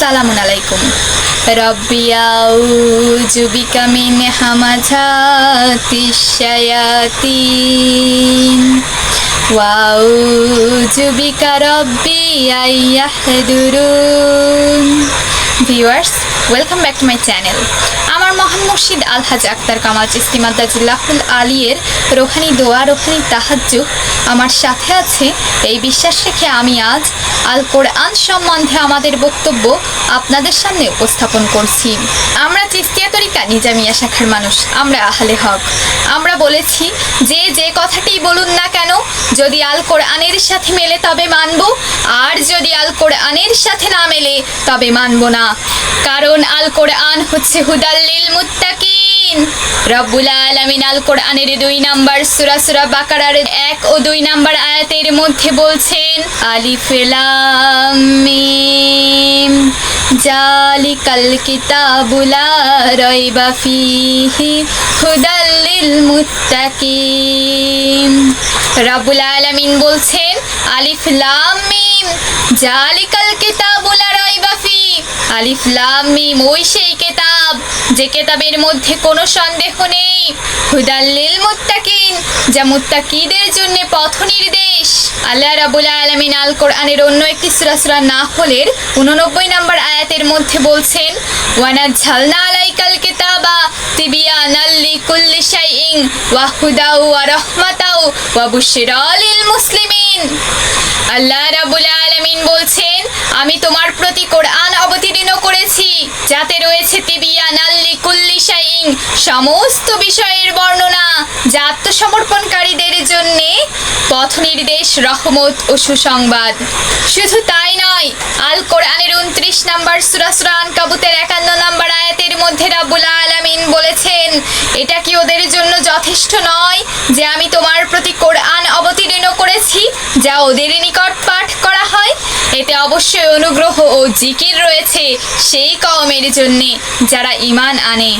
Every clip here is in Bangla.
আসসালামু আলাইকুম। রব্বি আউযু বিকা মিন হামাজাতি শায়াতিন ওয়া আউযু বিকা রব্বি আইয়াহদুরুন viewers, welcome back to my channel. আমার মহান মুর্শিদ আলহাজ আক্তার কামাল চিস্তি মাদ্দাজুল্লাহুল আলিয়ের রোহানি দোয়া, রোহানি তাহাজ্জু আমার সাথে আছে, এই বিশ্বাস রেখে আমি আজ আল কোরআন সম্বন্ধে আমাদের বক্তব্য আপনাদের সামনে উপস্থাপন করছি। আমরা চিস্তিয়া তরিকা নিজামিয়া শাখার মানুষ, আমরা আহলে হক। আমরা বলেছি, যে যে কথাটি বলুন না কেন, যদি আল কোরআনের সাথে মেলে তবে মানব, আর যদি আল কোরআনের সাথে না মেলে তবে মানব না। কারণ আল কোরআন হচ্ছে হুদাল্লিল মুত্তাকিন। রব্বুল আলামিন আল কোরআনের দুই নাম্বার সূরা বাকারার এক ও দুই নাম্বার আয়াতের মধ্যে বলছেন, আলিফ লাম মিম জালিকাল কিতাবু লা ফিহি লিল মুত্তাকিন। রব্বুল আলামিন বলছেন, আলিফ লাম মিম জালিকাল কিতাবু লা ফি আলিফ লাম মিম, ওই সেই কিতাব। যে কিতাবের মধ্যে কোনো সন্দেহ নেই। হুদাল লিল মুত্তাকিন, যা মুত্তাকিদের জন্য পথ নির্দেশ। আল্লাহ রাবুল আলমিন আল কোরআনের অন্য একটি সূরা সূরা নাহলের উননব্বই নম্বর আয়াতের মধ্যে বলছেন ওয়ানা ঝালনা আলাইকাল কিতাবা তিবিয়ানাল লিকুল্লি শাইইন, ওয়া হুদাউ ওয়া রাহমাতাউ ওয়া বুশরা লিল মুসলিমিন। আল্লাহ রাবুল আলমিন বলছেন, আমি তোমার প্রতি কোরআন যাতে রয়েছে তিবিয়ান আল্লি কুল্লি শাইইন সমস্ত বিষয়ের বর্ণনা যা আত্মসমর্পণকারীদের জন্যে পথ নির্দেশ, রহমত ও সুসংবাদ। শুধু তাই নয়, আল কোরআনের উনত্রিশ নাম্বার সুরা কাবুতের একান্ন নাম্বার আয়াতের মধ্যে রাব্বুল আলামিন বলেছেন, এটা কি ওদের জন্য যথেষ্ট নয় যে আমি তোমার প্রতি কোরআন অবতীর্ণ করেছি, যা ওদের নিকট এতে অবশ্যই অনুগ্রহ ও জিকির রয়েছে সেই কওমের জন্যে যারা ইমান আনে।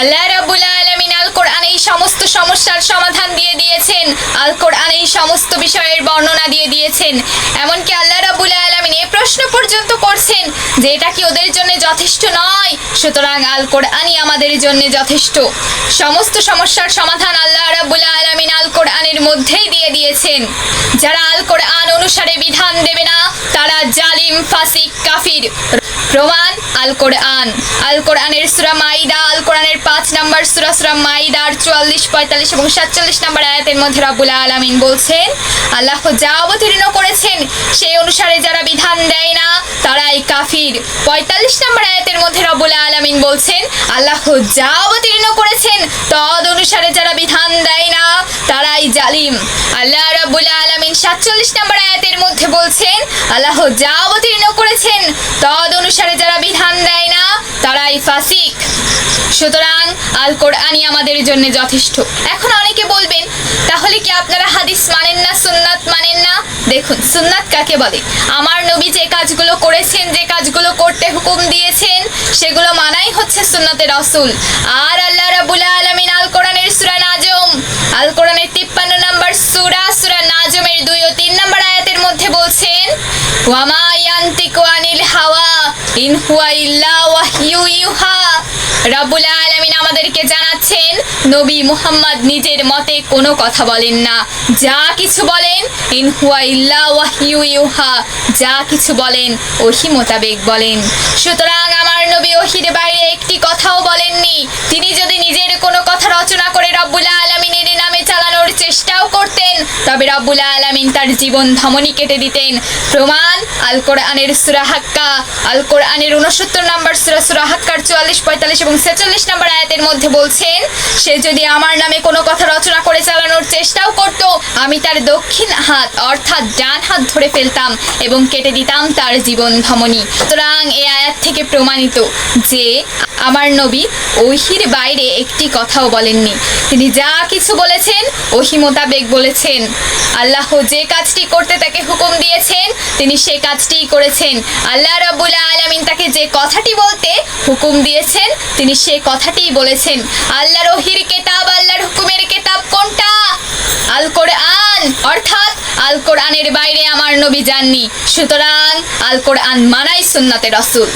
আল্লাহ রাবুল আলমিন আল কোরআন এই সমস্ত সমস্যার সমাধান দিয়ে দিয়েছেন। আল কোরআন এই সমস্ত বিষয়ের বর্ণনা দিয়ে দিয়েছেন। এমনকি আল্লাহ রাবুল আলমিন এ প্রশ্ন পর্যন্ত করছেন যে এটা কি ওদের জন্য যথেষ্ট নয়? সুতরাং আল কোরআনই আমাদের জন্য যথেষ্ট। সমস্ত সমস্যার সমাধান আল্লাহ রাব্বুল আলামিন আল কোরআনের মধ্যেই দিয়ে দিয়েছেন। যারা আল কোরআন অনুসারে বিধান দেবে না, তারা জালিম, ফাসিক, কাফির। প্রমাণ আল কোরআন। আল কোরআনের সুরা মাইদা, আল কোরআনের পাঁচ নাম্বার সুরা সুরা মাইদার চুয়াল্লিশ, পঁয়তাল্লিশ এবং সাতচল্লিশ নম্বর আয়াতের মধ্যে রাব্বুল আলামিন বলছেন, আল্লাহ যা অবতীর্ণ করেছেন, সেই অনুসারে যারা বিধান দেয় না, তারাই কাফির। পঁয়তাল্লিশ নম্বর আয়াতের মধ্যে রব্বুল আলামিন বলছেন, আল্লাহ যা অবতীর্ণ করেছেন, তদ অনুসারে যারা বিধান দেয় না, তারাই জালিম। আল্লাহ রাব্বুল আলামিন সাতচল্লিশ নম্বর আয়াতের মধ্যে বলছেন, আল্লাহ যা অবতীর্ণ করেছেন, তদ অনুসারে যারা বিধান দেয় না, তারাই ফাসিক। সুতরাং আল কোরআনই আমাদের জন্য যথেষ্ট। এখন অনেকে বলবেন, তাহলে কি আপনারা হাদিস মানেন না, সুন্নাত মানেন না? দেখুন সুন্নাত কাকে বলে? আমার নবী যে কাজগুলো করেছেন, যে কাজগুলো করতে হুকুম দিয়েছেন, সেগুলো মানাই হচ্ছে সুন্নাতের রসুল। আর আল্লাহ রাবুল আলমিন আল কোরআনের সুরা নাজম আল কোরআনের তিপ্পান্ন নম্বর সুরা সুরা নাজমের দুই ও তিন নম্বর আয়াতের মধ্যে বলছেন ওয়ামা ইয়ান্তিকু আনিল হাওয়া, ইন হুয়া ইল্লা ওয়াহয়ু ইউহা। রব্বুল আলামিন আমাদেরকে জানাচ্ছেন, নবী মুহাম্মদ নিজের মতে কোনো কথা বলেন না। যা কিছু বলেন, ইন ওয়াহয়ু ইউহা। যা কিছু বলেন, ওহি মোতাবেক বলেন। সুতরাং আমার নবী ওহির বাইরে একটি কথাও বলেননি। তিনি যদি নিজের কোনো কথা রচনা করে রব্বুল আলামিনের নামে চালানোর চেষ্টাও করতেন, তবে রব্বুল আলামিন তার জীবন ধমনী কেটে দিতেন। প্রমাণ আল কোরআনের সুরা হাক্কা, আল কোরআনের উনসত্তর নম্বর সুরা সুরা হাক্কার চুয়াল্লিশ, পঁয়তাল্লিশ এবং ছেচল্লিশ নম্বর আয়াতের মধ্যে বলছেন, সে যদি আমার নামে কোনো কথা রচনা করে চালানোর চেষ্টাও করত, আমি তার দক্ষিণ হাত অর্থাৎ ডান হাত ধরে ফেলতাম এবং কেটে দিতাম তার জীবন ধমনী। সুতরাং এ আয়াত থেকে প্রমাণিত যে আমার নবী ওহির বাইরে একটি কথাও বলেননি। তিনি যা কিছু বলেছেন, ওহি মোতাবেক বলেছেন, আল্লাহ যে কাজটি করতে তাকে হুকুম দিয়েছেন, তিনি সে কাজটিই করেছেন। আল্লাহ রাব্বুল আলামিন তাকে যে কথাটি বলতে হুকুম দিয়েছেন, তিনি সে কথাটিই বলেছেন। আল্লাহ রহির কেতাব, আল্লাহর হুকুমের কেতাব কোনটা? আল কোরআন অর্থাৎ আল কোরআনের বাইরে আমার নবী যাননি। সুতরাং আল কোরআন মানাই সুন্নাতে রসুল।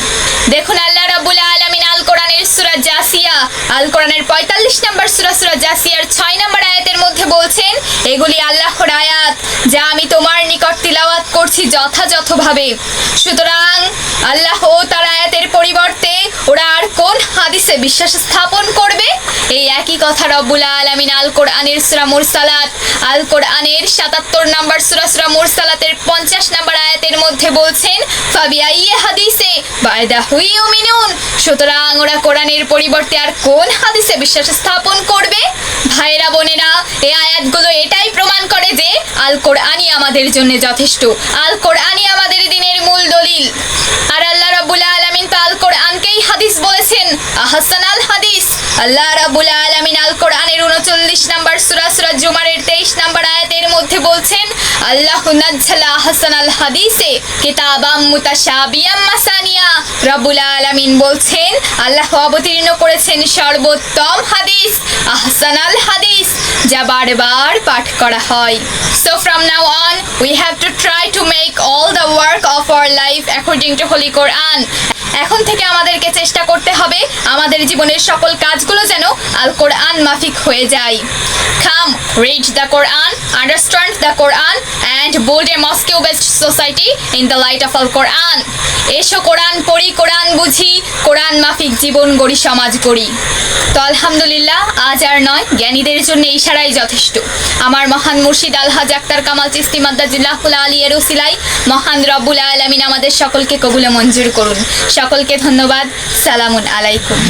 দেখুন, আল্লাহ রাবুল আল কোরআনের সুরা জাসিয়া। আল কোরআনের পঁয়তাল্লিশ নম্বর সুরা সুরা জাসিয়ার ছয় নম্বর আয়াতের মধ্যে বলছেন, এগুলি আল্লাহর আয়াত যা আমি তোমার নিকট তিলাওয়াত করছি যথাযথভাবে। সুতরাং আল্লাহ তার আয়াতের পরিবর্তে ওরা আর কোন হাদিসে বিশ্বাস স্থাপন করবে? এই একই কথা রব্বুল আলমিন আল কোরআনের সুরা মুরসালাত আল কোরআনের সাতাত্তর নম্বর সুরা সুরা মুরসালাতের পঞ্চাশ নম্বর আয়াতের মধ্যে বলছেন ফাবিয়াইয়ে হাদিসে বায়দা হুই মিনুন সুতরাং ওরা কোরআনের পরিবর্তে আর কোন হাদিসে বিশ্বাস স্থাপন করবে? ভাইরা বোনেরা, এই আয়াতগুলো এটাই প্রমাণ করে যে আল কোরআনই আমাদের জন্য যথেষ্ট। আল কোরআনই আমাদের দিনের মূল দলিল আর আল্লাহ রাবুল আলমিন তো আল কোরআনকেই হাদিস বলেছেন আহসান আল হাদিস। আল্লাহ রাবুল আলমিন আল কোরআনের উনচল্লিশ নাম্বার সুরা জুমারের তেইশ নাম্বার আয়াতের মধ্যে বলছেন, আল্লাহ নাজ্জালা আহসান আল হাদিসে কিতাবাম মুতাশাবিয়াম মাসানিয়া। রাবুল আলমিন বলছেন, আল্লাহ অবতীর্ণ করেছেন সর্বোত্তম হাদিস, আহসান আল হাদিস, যা বারবার পাঠ করা হয়। So from now on we have to try to make all the work of our life according to holy Quran এখন থেকে আমাদেরকে চেষ্টা করতে হবে আমাদের জীবনের সকল কাজগুলো যেন আল কোরআন মাফিক হয়ে যায়। Come read the Quran understand the Quran and build a mosque best society in the light of al Quran এসো কোরআন পড়ি, কোরআন বুঝি, কোরআন মাফিক জীবন গড়ি, সমাজ গড়ি। তো আলহামদুলিল্লাহ, আজ আর নয়, জ্ঞানীদের জন্য ইশারাই যথেষ্ট। আমার মহান মুর্শিদ আলহাজ আক্তার কামাল চিস্তি মাদ্দাজিল্লাহুল আলী এর উসিলাই মহান রব্বুল আলমিন আমাদের সকলকে কবুলে মঞ্জুর করুন। সকলকে ধন্যবাদ। সালামুন আলাইকুম।